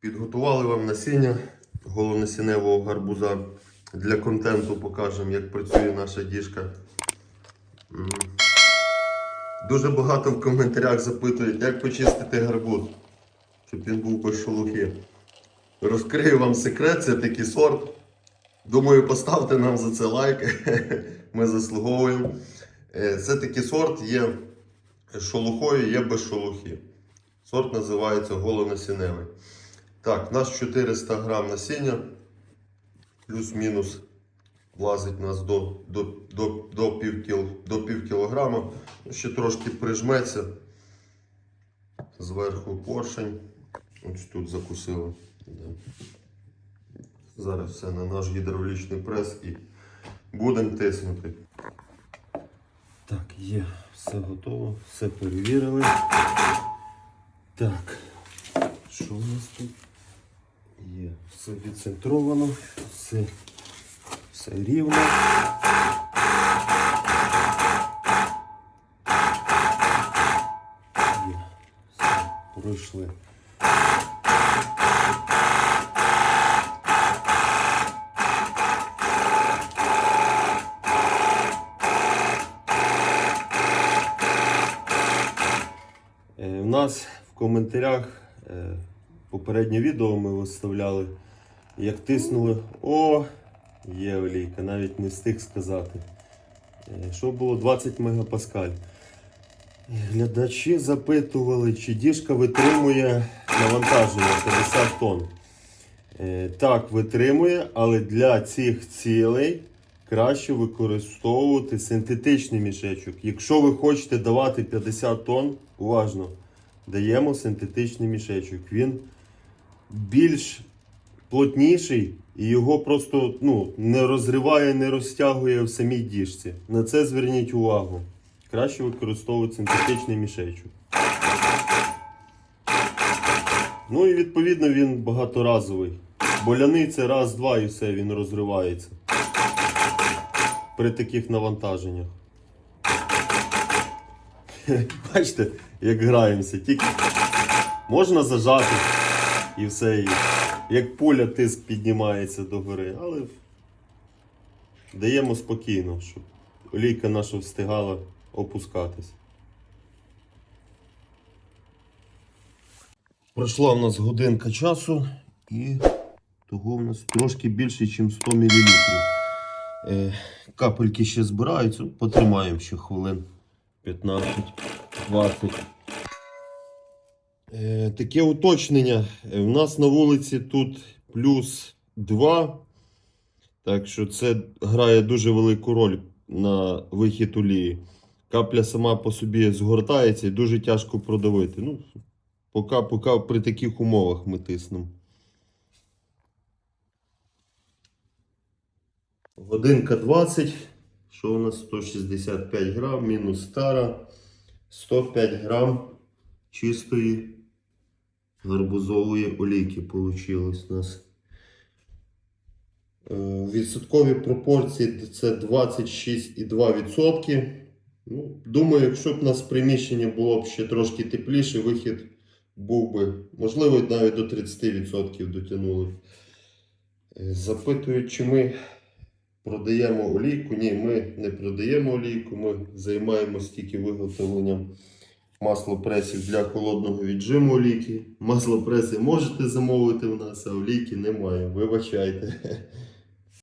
Підготували вам насіння голонасінневого гарбуза. Для контенту покажемо, як працює наша діжка. Дуже багато в коментарях запитують, як почистити гарбуз, щоб він був без шелухи. Розкрию вам секрет, це такий сорт. Думаю, поставте нам за це лайк. Ми заслуговуємо. Е, Це такий сорт є шолухою, є без шолухи. Сорт називається голонасінневий. Так, у нас 400 грам насіння, плюс-мінус влазить нас до, до, до, до, пів, кіл, до пів кілограма. Ну, Ще трошки прижметься. Зверху поршень. Ось тут закусили. Зараз все на наш гідравлічний прес і будемо тиснути. Так, є, все готово, все перевірили. Так, що у нас тут? Все відцентровано, все, все рівно. Є, все, пройшли. Е, У нас в коментарях е, попереднє відео ми виставляли, як тиснули. О, є олійка, навіть не встиг сказати. Е, Що було 20 мегапаскаль. Глядачі запитували, чи діжка витримує навантаження 50 тонн. Е, Так, витримує, але для цих цілей краще використовувати синтетичний мішечок. Якщо ви хочете давати 50 тонн, уважно, даємо синтетичний мішечок. Він більш плотніший і його просто ну, не розриває, не розтягує в самій діжці. На це зверніть увагу. Краще використовувати синтетичний мішечок. Ну і відповідно він багаторазовий. Боляний це раз-два і все, він розривається. При таких навантаженнях. Бачите, як граємося. Тільки можна зажати і все. І як пуля тиск піднімається догори, але даємо спокійно, щоб олійка наша встигала опускатись. Пройшла в нас годинка часу і того в нас трошки більше, ніж 100 мл. Капельки ще збираються, потримаємо ще хвилин 15-20. Е, таке уточнення. Е, У нас на вулиці тут плюс 2. Так що це грає дуже велику роль на вихід олії. Капля сама по собі згортається і дуже тяжко продавити. Ну, поки, поки при таких умовах ми тиснемо. Годинка 20. Що у нас 165 грам, мінус стара. 105 грам чистої гарбузової олійки вийшло у нас. Е, Відсоткові пропорції це 26,2%. Ну, думаю, якщо б у нас приміщення було б ще трошки тепліше, вихід був би, можливо, навіть до 30% дотягнули. Е, Запитують, чи ми продаємо олійку. Ні, ми не продаємо олійку, ми займаємося тільки виготовленням маслопресів для холодного віджиму олійки. Маслопреси можете замовити в нас, а ліки немає. Вибачайте.